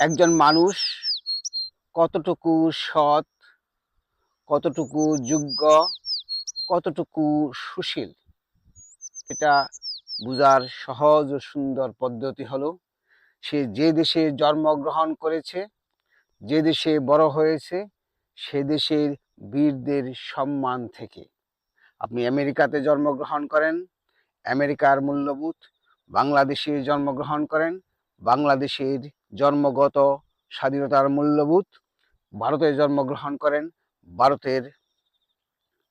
একজন মানুষ কতটুকু সৎ, কতটুকু যোগ্য, কতটুকু সুশীল? এটা বোঝার সহজ ও সুন্দর পদ্ধতি হলো, সে যে দেশে জন্মগ্রহণ করেছে, যে দেশে বড় হয়েছে, সে দেশের বীরদের সম্মান থেকে। আপনি আমেরিকাতে জন্মগ্রহণ করেন, আমেরিকার মূল্যবোধ, বাংলাদেশে জন্মগ্রহণ করেন, বাংলাদেশের জন্মগত স্বাধীনতার মূল্যবোধ, ভারতে জন্মগ্রহণ করেন, ভারতের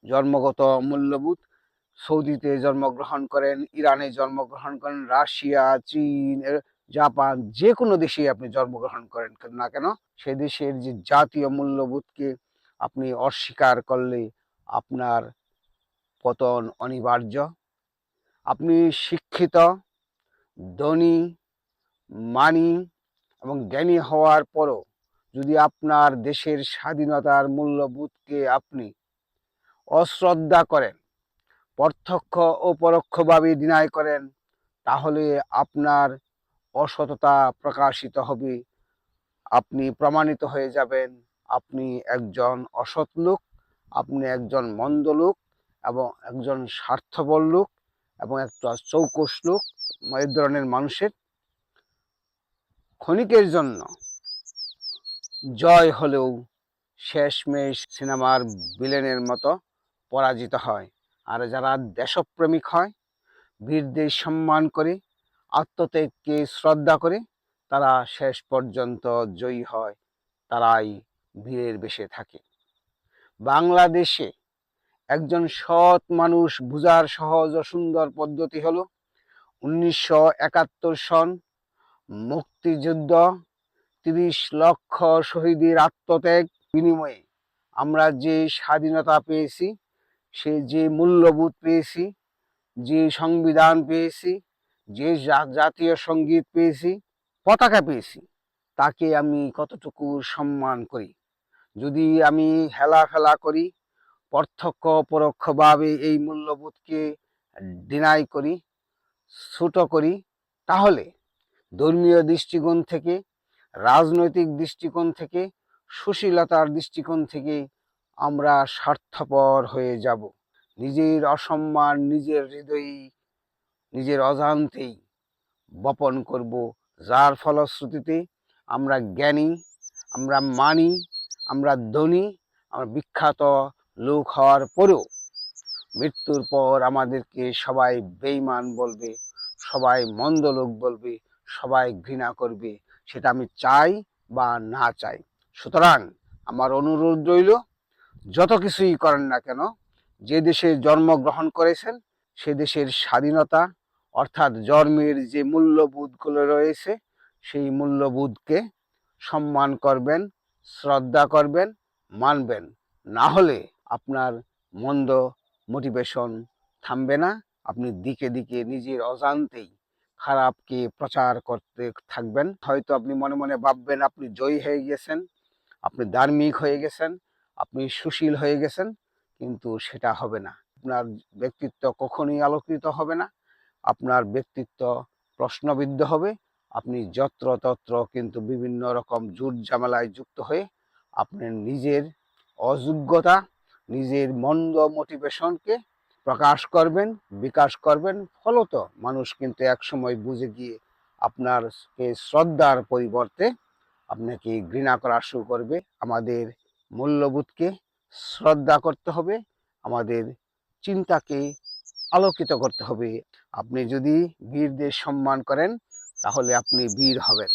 জন্মগত মূল্যবোধ, সৌদিতে জন্মগ্রহণ করেন, ইরানে জন্মগ্রহণ করেন, রাশিয়া, চীন জাপান, যে কোনো দেশে আপনি জন্মগ্রহণ করেন না কেন, সে দেশের যে জাতীয় মূল্যবোধকে আপনি অস্বীকার করলে আপনার পতন অনিবার্য। আপনি শিক্ষিত, ধনী, মানি এবং জ্ঞানী হওয়ার পরও যদি আপনার দেশের স্বাধীনতার মূল্যবোধকে আপনি অশ্রদ্ধা করেন, প্রত্যক্ষ ও পরোক্ষভাবে ডিনাই করেন, তাহলে আপনার অসততা প্রকাশিত হবে। আপনি প্রমাণিত হয়ে যাবেন, আপনি একজন অসৎ লোক, আপনি একজন মন্দ লোক এবং একজন স্বার্থপর লোক এবং একটা চৌকস লোক, এই ধরনের মানুষের ক্ষণিকের জন্য। জয় হলেও শেষমেশ সিনেমার বিলেনের মতো পরাজিত হয়। আর যারা দেশপ্রেমিক হয় বীরদের সম্মান করে, আত্মত্যাগকে শ্রদ্ধা করে, তারা শেষ পর্যন্ত জয়ী হয়, তারাই বীরের বেশে থাকে। বাংলাদেশে একজন সৎ মানুষ বুঝার সহজ ও সুন্দর পদ্ধতি হলো উনিশশো একাত্তর সন মুক্তিযুদ্ধ, তিরিশ লক্ষ শহীদের আত্মত্যাগ, বিনিময়ে আমরা যে স্বাধীনতা পেয়েছি, সে যে মূল্যবোধ পেয়েছি, যে সংবিধান পেয়েছি, যে জাতীয় সংগীত পেয়েছি, পতাকা পেয়েছি, তাকে আমি কতটুকু সম্মান করি? যদি আমি হেলা ফেলা করি, প্রত্যক্ষ পরোক্ষভাবে এই মূল্যবোধকে ডিনাই করি, ছোট করি, তাহলে ধর্মীয় দৃষ্টিকোণ থেকে, রাজনৈতিক দৃষ্টিকোণ থেকে, সুশীলতার দৃষ্টিকোণ থেকে আমরা স্বার্থপর হয়ে যাব। নিজের অসম্মান, নিজের হৃদয়ে, নিজের অজান্তেই বপন করব। যার ফলশ্রুতিতে আমরা জ্ঞানী, আমরা মানি, আমরা ধনী, আমরা বিখ্যাত লোক হওয়ার পরেও মৃত্যুর পর আমাদেরকে সবাই বেইমান বলবে, সবাই মন্দ লোক বলবে সবাই ঘৃণা করবে, সেটা আমি চাই বা না চাই। সুতরাং আমার অনুরোধ রইল, যত কিছুই করেন না কেন, যে দেশে জন্মগ্রহণ করেছেন, সে দেশের স্বাধীনতা, অর্থাৎ জন্মের যে মূল্যবোধগুলো রয়েছে, সেই মূল্যবোধকে সম্মান করবেন, শ্রদ্ধা করবেন, মানবেন। না হলে আপনার মন্দ মোটিভেশন থামবে না, আপনি দিকে দিকে নিজের অজান্তেই খারাপকে প্রচার করতে থাকবেন। হয়তো আপনি মনে মনে ভাববেন, আপনি জয়ী হয়ে গেছেন, আপনি ধার্মিক হয়ে গেছেন, আপনি সুশীল হয়ে গেছেন। কিন্তু সেটা হবে না। আপনার ব্যক্তিত্ব কখনোই আলোকিত হবে না। আপনার ব্যক্তিত্ব প্রশ্নবিদ্ধ হবে। আপনি যত্র তত্র কিন্তু বিভিন্ন রকম জুট ঝামেলায় যুক্ত হয়ে আপনার নিজের অযোগ্যতা, নিজের মন্দ মোটিভেশনকে প্রকাশ করবেন, বিকাশ করবেন, ফলত মানুষ কিন্তু একসময় বুঝে গিয়ে আপনারকে শ্রদ্ধার পরিবর্তে আপনাকে ঘৃণা করা শুরু করবে। আমাদের মূল্যবোধকে শ্রদ্ধা করতে হবে, আমাদের চিন্তাকে আলোকিত করতে হবে। আপনি যদি বীরদের সম্মান করেন, তাহলে আপনি বীর হবেন।